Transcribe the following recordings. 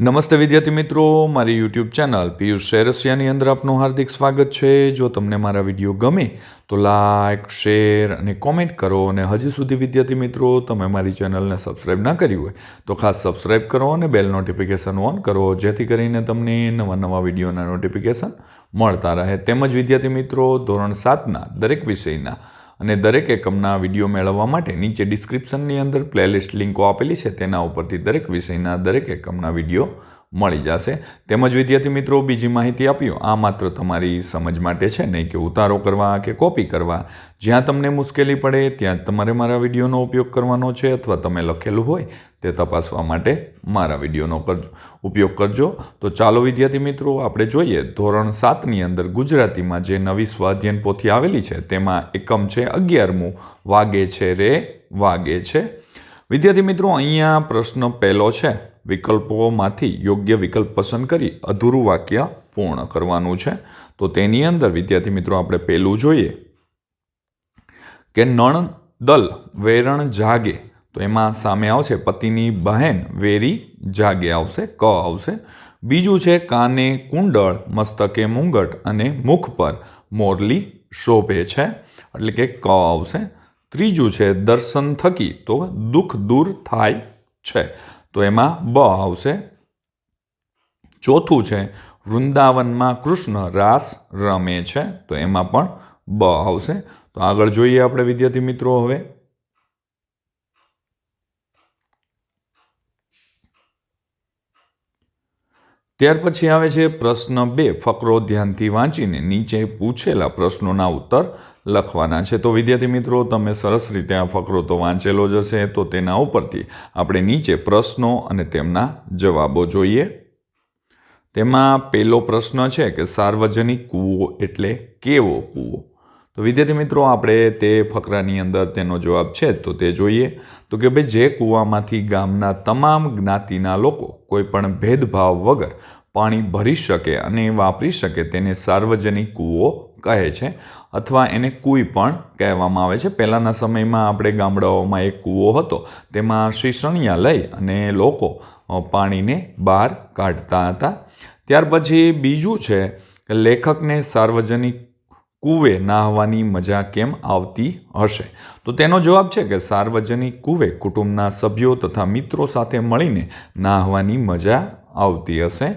નમસ્તે વિદ્યાર્થી મિત્રો, મારી યુટ્યુબ ચેનલ પિયુષ શેરસિયાની અંદર આપનું હાર્દિક સ્વાગત છે. જો તમને મારા વીડિયો ગમે, તો લાઇક શેર અને કોમેન્ટ કરો અને હજી સુધી વિદ્યાર્થી મિત્રો, તમે મારી ચેનલને સબસ્ક્રાઈબ ના કરી હોય, તો ખાસ સબસ્ક્રાઈબ કરો અને બેલ નોટિફિકેશન ઓન કરો, જેથી કરીને તમને નવા નવા વિડીયોના નોટિફિકેશન મળતા રહે. તેમજ વિદ્યાર્થી મિત્રો, ધોરણ સાતના દરેક વિષયના અને દરેક એકમના વીડિયો મેળવવા માટે નીચે ડિસ્ક્રિપ્શનની અંદર પ્લેલિસ્ટ લિંકો આપેલી છે, તેના ઉપરથી દરેક વિષયના દરેક એકમના વીડિયો મળી જશે. તેમજ વિદ્યાર્થી મિત્રો, બીજી માહિતી આપ્યું આ માત્ર તમારી સમજ માટે છે, નહીં કે ઉતારો કરવા કે કોપી કરવા. જ્યાં તમને મુશ્કેલી પડે, ત્યાં તમારે મારા વિડીયોનો ઉપયોગ કરવાનો છે, અથવા તમે લખેલું હોય તે તપાસવા માટે મારા વિડીયોનો કરજો ઉપયોગ કરજો. તો ચાલો વિદ્યાર્થી મિત્રો, આપણે જોઈએ. ધોરણ સાતની અંદર ગુજરાતીમાં જે નવી સ્વાધ્યન પોથી આવેલી છે, તેમાં એકમ છે અગિયારમું. વાગે છે રે, વાગે છે. વિદ્યાર્થી મિત્રો, અહીંયા પ્રશ્ન પહેલો છે. વિકલ્પોમાંથી યોગ્ય વિકલ્પ પસંદ કરી અધૂરું વાક્ય પૂર્ણ કરવાનું છે. તો તેની અંદર વિદ્યાર્થી મિત્રો, આપણે પહેલું જોઈએ કે નણ દલ વેરણ જાગે. તો એમાં સામે આવશે પતિની બહેન, વેરી, જાગે આવશે, ક આવશે. બીજું છે કાને કુંડળ, મસ્તકે મુંગટ અને મુખ પર મોરલી શોભે છે, એટલે કે ક આવશે. ત્રીજું છે દર્શન થકી, તો દુઃખ દૂર થાય છે. તો એમાં બ આવશે. ચોથું છે વૃંદાવનમાં કૃષ્ણ રાસ રમે છે, તો એમાં પણ બ આવશે. તો આગળ જોઈએ આપણે વિદ્યાર્થી મિત્રો હવે. ત્યાર પછી આવે છે પ્રશ્ન બે. ફકરો ધ્યાનથી વાંચીને નીચે પૂછેલા પ્રશ્નોના ઉત્તર લખવાના છે. તો વિદ્યાર્થી મિત્રો, તમે સરસ રીતે આ ફકરો તો વાંચેલો જ હશે. તો તેના ઉપરથી આપણે નીચે પ્રશ્નો અને તેમના જવાબો જોઈએ. તેમાં પહેલો પ્રશ્ન છે કે સાર્વજનિક કૂવો એટલે કેવો કૂવો? તો વિદ્યાર્થી મિત્રો, આપણે તે ફકરાની અંદર તેનો જવાબ છે, તો તે જોઈએ. તો કે ભાઈ, જે કૂવામાંથી ગામના તમામ જ્ઞાતિના લોકો કોઈ પણ ભેદભાવ વગર પાણી ભરી શકે અને વાપરી શકે તેને સાર્વજનિક કૂવો કહે છે, અથવા એને કુઈ પણ કહેવામાં આવે છે. પહેલાંના સમયમાં આપણે ગામડાઓમાં એક કૂવો હતો, તેમાં શીસણિયા લઈ અને લોકો પાણીને બહાર કાઢતા હતા. ત્યાર પછી બીજું છે, લેખકને સાર્વજનિક કૂવે નાહવાની મજા કેમ આવતી હશે? તો તેનો જવાબ છે કે સાર્વજનિક કૂવે કુટુંબના સભ્યો તથા મિત્રો સાથે મળીને નાહવાની મજા આવતી હશે.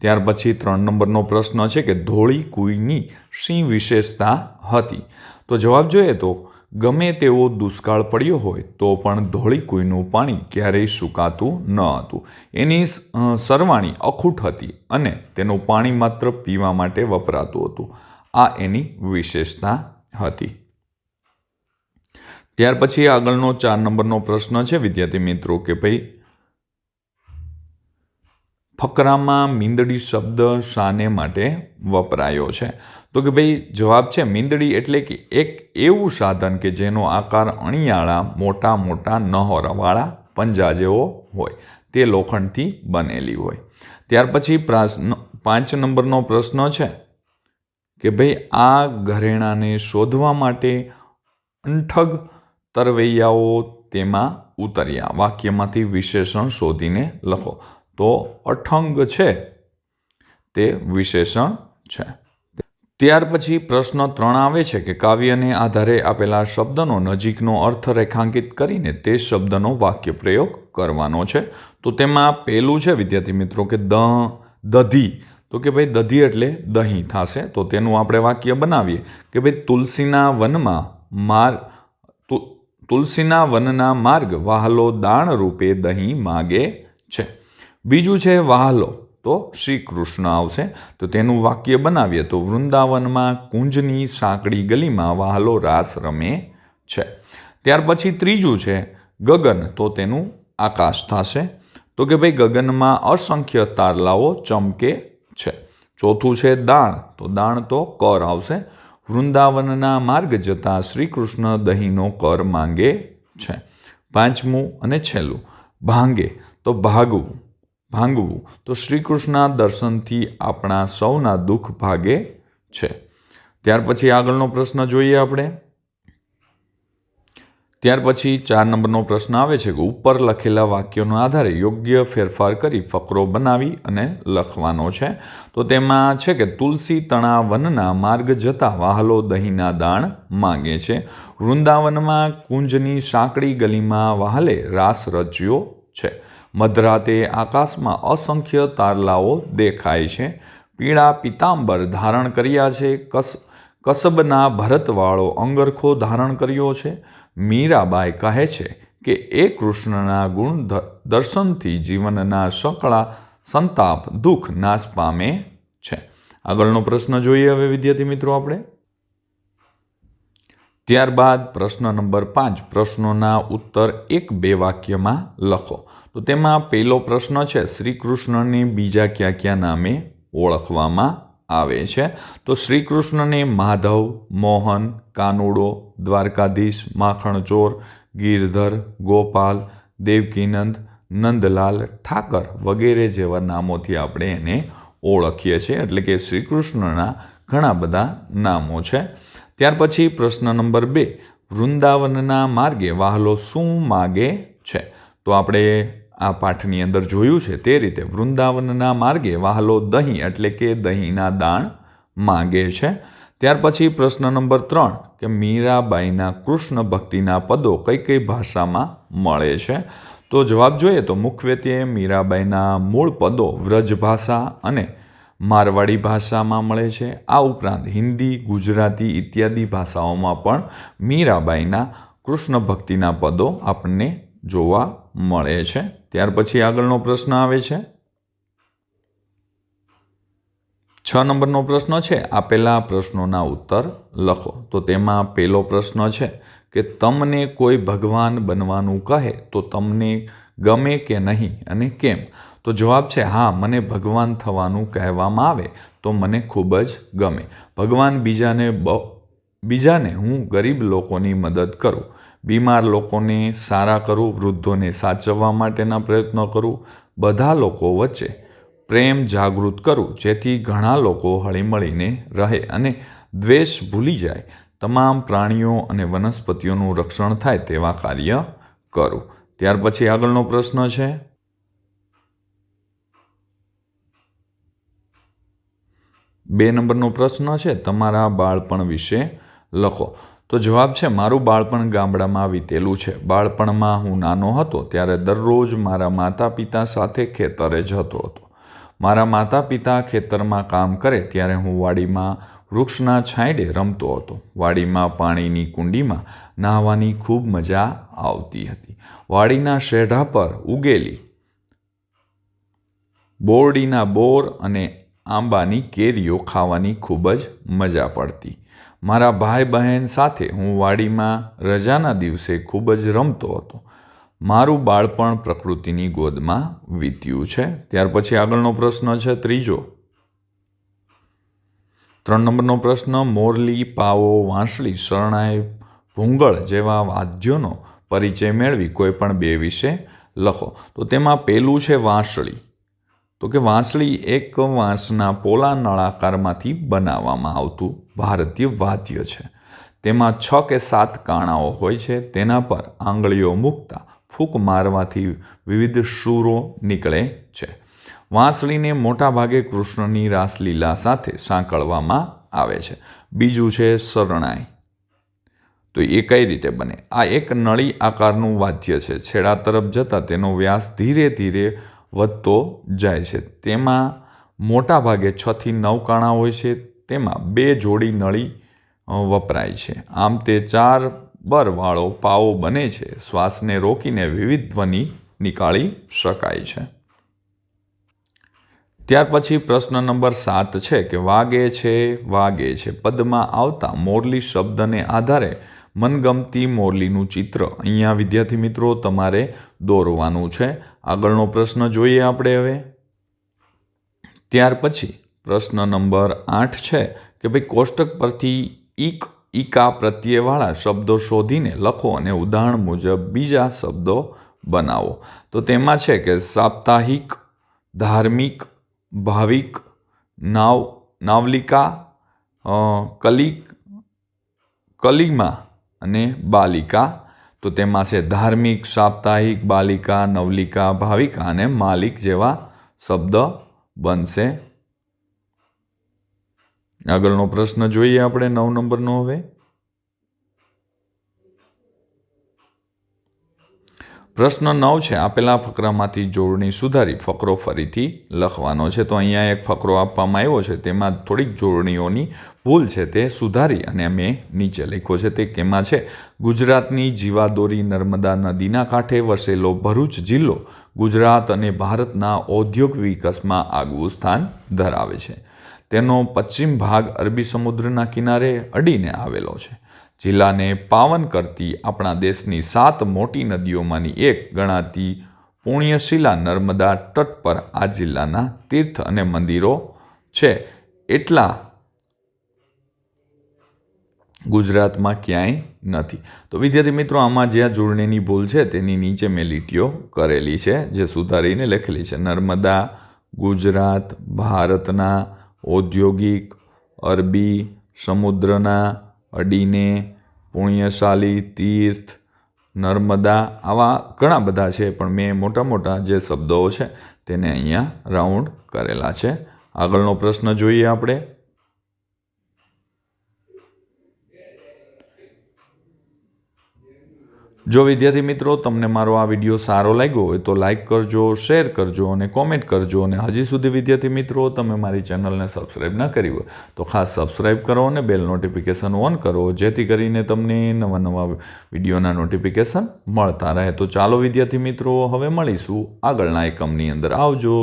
ત્યાર પછી ત્રણ નંબરનો પ્રશ્ન છે કે ધોળી કુઈની શી વિશેષતા હતી? તો જવાબ જોઈએ તો, ગમે તેવો દુષ્કાળ પડ્યો હોય તો પણ ધોળી કુઈનું પાણી ક્યારેય સુકાતું ન હતું. એની સરવાણી અખૂટ હતી અને તેનું પાણી માત્ર પીવા માટે વપરાતું હતું. આ એની વિશેષતા હતી. ત્યાર પછી આગળનો ચાર નંબરનો પ્રશ્ન છે, વિદ્યાર્થી મિત્રો, કે ભાઈ, ફકરામાં મીંદડી શબ્દ શાને માટે વપરાયો છે? તો કે ભાઈ, જવાબ છે, મીંદડી એટલે કે એક એવું સાધન કે જેનો આકાર અણિયાળા મોટા મોટા નહોરવાળા પંજા જેવો હોય. તે લોખંડથી બનેલી હોય. ત્યાર પછી પાંચ નંબરનો પ્રશ્ન છે કે ભાઈ આ ઘરેણાને શોધવા માટે અંઠગ તરવૈયાઓ તેમાં ઉતર્યા. વાક્યમાંથી વિશેષણ શોધીને લખો. તો અઠંગ છે. તે વિશેષણ છે. ત્યાર પછી પ્રશ્ન ત્રણ આવે છે કે કાવ્યને આધારે આપેલા શબ્દનો નજીકનો અર્થ રેખાંકિત કરીને તે શબ્દનો વાક્ય પ્રયોગ કરવાનો છે. તો તેમાં પહેલું છે, વિદ્યાર્થી મિત્રો, કે દ, દધી. તો કે ભાઈ દધી એટલે દહીં થશે, તો તેનું આપણે વાક્ય બનાવીએ. કે ભાઈ તુલસીના વનમાં માર તુલસીના વનના માર્ગ વાહલો દાણ રૂપે દહીં માગે છે. બીજું છે વાહલો, તો શ્રી કૃષ્ણ આવશે, તો તેનું વાક્ય બનાવીએ. તો વૃંદાવનમાં કુંજની સાંકડી ગલીમાં વાહલો રાસ રમે છે. ત્યાર પછી ત્રીજું છે ગગન, તો તેનું આકાશ થશે. તો કે ભાઈ ગગનમાં અસંખ્ય તારલાઓ ચમકે છે. ચોથું છે દાણ. તો દાણ તો કર આવશે. વૃંદાવનના માર્ગ જતાં શ્રીકૃષ્ણ દહીંનો કર માંગે છે. પાંચમું અને છેલ્લું. ભાંગે. તો ભાગવું. ભાંગવું. તો શ્રીકૃષ્ણના દર્શનથી આપણા સૌના દુઃખ ભાગે છે. ત્યાર પછી આગળનો પ્રશ્ન જોઈએ આપણે. ત્યાર પછી ચાર નંબરનો પ્રશ્ન આવે છે કે ઉપર લખેલા વાક્યોના આધારે યોગ્ય ફેરફાર કરી ફકરો બનાવી અને લખવાનો છે. તો તેમાં છે કે તુલસી તણા વનના માર્ગ જતા વાહલો દહીંના દાણ માંગે છે. વૃંદાવનમાં કુંજની સાંકડી ગલીમાં વાહલે રાસ રચ્યો છે. મધરાતે આકાશમાં અસંખ્ય તારલાઓ દેખાય છે. પીળા પિતાંબર ધારણ કર્યા છે. કસ, કસબના ભરતવાળો અંગરખો ધારણ કર્યો છે. મીરાબાઈ કહે છે કે એ કૃષ્ણના ગુણ દર્શનથી જીવનના સકળા સંતાપ, દુઃખ નાશ પામે છે. આગળનો પ્રશ્ન જોઈએ હવે વિદ્યાર્થી મિત્રો આપણે. ત્યારબાદ પ્રશ્ન નંબર પાંચ, પ્રશ્નોના ઉત્તર એક બે વાક્યમાં લખો. તો તેમાં પહેલો પ્રશ્ન છે શ્રી કૃષ્ણને બીજા કયા ક્યાં નામે ઓળખવામાં આવે છે. તો શ્રી કૃષ્ણને માધવ, મોહન, કાનુડો, દ્વારકાધીશ, માખણચોર, ગિરધર, ગોપાલ, દેવકીનંદ, નંદલાલ, ઠાકર વગેરે જેવા નામોથી આપણે એને ઓળખીએ છીએ. એટલે કે શ્રી કૃષ્ણના ઘણા બધા નામો છે. ત્યાર પછી પ્રશ્ન નંબર બે, વૃંદાવનના માર્ગે વાહલો શું માગે છે? તો આપણે આ પાઠની અંદર જોયું છે તે રીતે વૃંદાવનના માર્ગે વાહલો દહીં એટલે કે દહીંના દાણ માગે છે. ત્યાર પછી પ્રશ્ન નંબર ત્રણ કે મીરાબાઈના કૃષ્ણ ભક્તિના પદો કઈ કઈ ભાષામાં મળે છે? તો જવાબ જોઈએ તો મુખ્યત્વે મીરાબાઈના મૂળ પદો વ્રજ ભાષા અને મારવાડી ભાષામાં મળે છે. આ ઉપરાંત હિન્દી, ગુજરાતી ઇત્યાદિ ભાષાઓમાં પણ મીરાબાઈના કૃષ્ણ ભક્તિના પદો આપણને જોવા મળે છે. ત્યાર પછી આગળનો પ્રશ્ન આવે છે. છ નંબરનો પ્રશ્ન છે આપેલા પ્રશ્નોના ઉત્તર લખો. તો તેમાં પહેલો પ્રશ્ન છે કે તમને કોઈ ભગવાન બનવાનું કહે તો તમને ગમે કે નહીં અને કેમ? તો જવાબ છે, હા, મને ભગવાન થવાનું કહેવામાં આવે તો મને ખૂબ જ ગમે. ભગવાન બીજાને બીજાને હું ગરીબ લોકોની મદદ કરું. બીમાર લોકોને સારા કરું, વૃદ્ધોને સાચવવા માટેના પ્રયત્નો કરું, બધા લોકો વચ્ચે પ્રેમ જાગૃત કરું, જેથી ઘણા લોકો હળીમળીને રહે અને દ્વેષ ભૂલી જાય. તમામ પ્રાણીઓ અને વનસ્પતિઓનું રક્ષણ થાય તેવા કાર્ય કરું. ત્યાર પછી આગળનો પ્રશ્ન છે. બે નંબરનો પ્રશ્ન છે, તમારા બાળપણ વિશે લખો. તો જવાબ છે, મારું બાળપણ ગામડામાં વીતેલું છે. બાળપણમાં હું નાનો હતો ત્યારે દરરોજ મારા માતા પિતા સાથે ખેતરે જતો હતો મારા માતા પિતા ખેતરમાં કામ કરે ત્યારે હું વાડીમાં વૃક્ષના છાંયડે રમતો હતો. વાડીમાં પાણીની કુંડીમાં નાહવાની ખૂબ મજા આવતી હતી. વાડીના શેઢા પર ઉગેલી બોરડીના બોર અને આંબાની કેરીઓ ખાવાની ખૂબ જ મજા પડતી. મારા ભાઈ બહેન સાથે હું વાડીમાં રજાના દિવસે ખૂબ જ રમતો હતો. મારું બાળપણ પ્રકૃતિની ગોદમાં વીત્યું છે. ત્યાર પછી આગળનો પ્રશ્ન છે ત્રીજો. ત્રણ નંબરનો પ્રશ્ન, મોરલી, પાવો, વાંસળી, શરણાઈ, ભૂંગળ જેવા વાદ્યોનો પરિચય મેળવી કોઈ પણ બે વિશે લખો. તો તેમાં પહેલું છે વાંસળી. તો કે વાંસળી એક વાંસના પોલા નળાકારમાંથી બનાવવામાં આવતું ભારતીય વાદ્ય છે. તેમાં છ કે સાત કાણાઓ હોય છે. તેના પર આંગળીઓ મૂકતા ફૂંક મારવાથી વિવિધ સૂરો નીકળે છે. વાંસળીને મોટાભાગે કૃષ્ણની રાસલીલા સાથે સાંકળવામાં આવે છે. બીજું છે શરણાઈ. તો એ કઈ રીતે બને? આ એક નળી આકારનું વાદ્ય છે. છેડા તરફ જતાં તેનો વ્યાસ ધીરે ધીરે વધતો જાય છે. તેમાં મોટા ભાગે છથી નવ કાણા હોય છે. તેમાં બે જોડી નળી વપરાય છે. આમ તે ચાર બરવાળો પાવો બને છે. શ્વાસને રોકીને વિવિધ ધ્વનિ નીકાળી શકાય છે. ત્યાર પછી પ્રશ્ન નંબર સાત છે કે વાગે છે વાગે છે. પદમાં આવતા મોરલી શબ્દને આધારે મનગમતી મોરલીનું ચિત્ર. અહીંયા વિદ્યાર્થી મિત્રો, તમારે દોરવાનું છે. આગળનો પ્રશ્ન જોઈએ આપણે હવે. ત્યાર પછી પ્રશ્ન નંબર આઠ છે કે ભાઈ, કોષ્ટક પરથી ઈક, ઈકા પ્રત્યેવાળા શબ્દો શોધીને લખો અને ઉદાહરણ મુજબ બીજા શબ્દો બનાવો. તો તેમાં છે કે સાપ્તાહિક, ધાર્મિક, ભાવિક, નાવ, નાવલિકા કલિક, કલિમા અને બાલિકા. તો તેમાં છે ધાર્મિક, સાપ્તાહિક, બાલિકા, નવલિકા, ભાવિકા અને માલિક જેવા શબ્દ બનશે. આગળનો પ્રશ્ન જોઈએ આપણે નવ નંબરનો હવે. પ્રશ્ન નવ છે, આપેલા ફકરામાંથી જોડણી સુધારી, ફકરો ફરીથી લખવાનો છે. તો અહીંયા એક ફકરો આપવામાં આવ્યો છે, તેમાં થોડીક જોડણીઓની ભૂલ છે, તે સુધારી અને મેં નીચે લખ્યો છે. તે કેમાં છે, ગુજરાતની જીવાદોરી નર્મદા નદીના કાંઠે વસેલો ભરૂચ જિલ્લો ગુજરાત અને ભારતના ઔદ્યોગિક વિકાસમાં આગવું સ્થાન ધરાવે છે. તેનો પશ્ચિમ ભાગ અરબી સમુદ્રના કિનારે અડીને આવેલો છે. જિલ્લાને પાવન કરતી આપણા દેશની સાત મોટી નદીઓમાંની એક ગણાતી પુણ્યશિલા નર્મદા તટ પર આ જિલ્લાના તીર્થ અને મંદિરો છે. એટલા ગુજરાતમાં ક્યાંય નથી. તો વિદ્યાર્થી મિત્રો, આમાં જ્યાં જોડણીની ભૂલ છે તેની નીચે મેં લીટીઓ કરેલી છે, જે સુધારીને લખેલી છે. નર્મદા, ગુજરાત, ભારતના ઔદ્યોગિક, અરબી, સમુદ્રના અડીને, પુણ્યશાલી, તીર્થ, નર્મદા આવા ઘણા બધા છે, પણ મેં મોટા મોટા જે શબ્દો છે, તેને અહીંયા રાઉન્ડ કરેલા છે. આગળનો પ્રશ્ન જોઈએ આપણે. જો વિદ્યાર્થી મિત્રો તમને મારો આ વીડિયો સારો લાગ્યો હોય તો લાઇક કરજો, શેર કરજો અને કોમેન્ટ કરજો અને હજી સુધી વિદ્યાર્થી મિત્રો તમે મારી ચેનલને સબસ્ક્રાઈબ ન કરી હોય તો ખાસ સબસ્ક્રાઈબ કરો અને બેલ નોટિફિકેશન ઓન કરો, જેથી કરીને તમને નવા નવા વિડીયોના નોટિફિકેશન મળતા રહે. તો ચાલો વિદ્યાર્થી મિત્રો, હવે મળીશું આગળના એકમની અંદર. આવજો.